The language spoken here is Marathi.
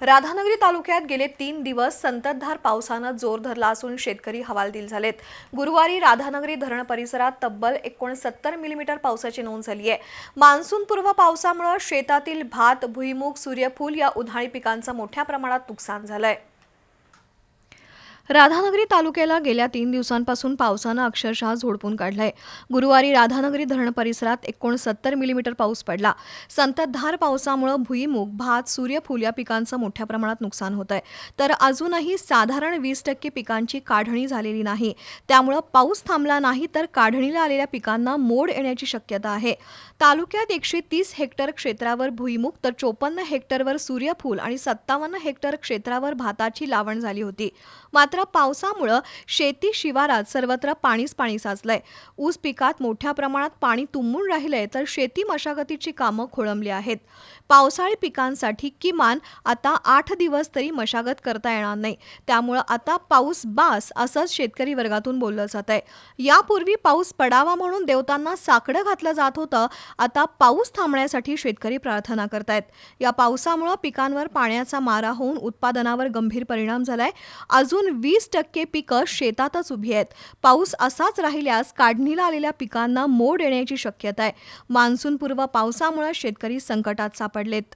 राधानगरी तालुक्यात गेले तीन दिवस संततधार पावसानं जोर धरला असून शेतकरी हवालदिल झालेत. गुरुवारी राधानगरी धरण परिसरात तब्बल एकोणसत्तर मिलीमीटर पावसाची नोंद झाली आहे मान्सूनपूर्व पावसामुळे शेतातील भात भुईमूग सूर्यफूल या उन्हाळी पिकांचं मोठ्या प्रमाणात नुकसान झालंय. राधानगरी तालुक्याला गेल्या तीन दिवसांपासून पावसानं अक्षरशः झोडपून काढलंय. गुरुवारी राधानगरी धरण परिसरात एकोणसत्तर मिलीमीटर पाऊस पडला. संततधार पावसामुळे भुईमूग भात सूर्यफूल या पिकांचं मोठ्या प्रमाणात नुकसान होत आहे तर अजूनही साधारण वीस टक्के पिकांची काढणी झालेली नाही. त्यामुळं पाऊस थांबला नाही तर काढणीला आलेल्या पिकांना मोड येण्याची शक्यता आहे. तालुक्यात एकशे तीस हेक्टर क्षेत्रावर भुईमूग तर चोपन्न हेक्टरवर सूर्यफूल आणि सत्तावन्न हेक्टर क्षेत्रावर भाताची लावण झाली होती. मात्र पावसामुळं शेती शिवारात सर्वत्र पाणीच पाणी साचलंय. ऊस पिकात मोठ्या प्रमाणात पाणी तुंबून राहिलंय तर शेती मशागतीची कामं खोळंबली आहेत. पावसाळी पिकांसाठी किमान आता आठ दिवस तरी मशागत करता येणार नाही. त्यामुळं आता पाऊस बास असंच शेतकरी वर्गातून बोललं जात आहे. यापूर्वी पाऊस पडावा म्हणून देवतांना साकडं घातलं जात होतं आता पाऊस थांबण्यासाठी शेतकरी प्रार्थना करतायत. या पावसामुळं पिकांवर पाण्याचा मारा होऊन उत्पादनावर गंभीर परिणाम झालाय. अजून वीस टक्के पिकं शेतातच उभी आहेत. पाऊस असाच राहिल्यास काढणीला आलेल्या पिकांना मोड येण्याची शक्यता आहे. मान्सूनपूर्व पावसामुळे शेतकरी संकटात सापडलेत.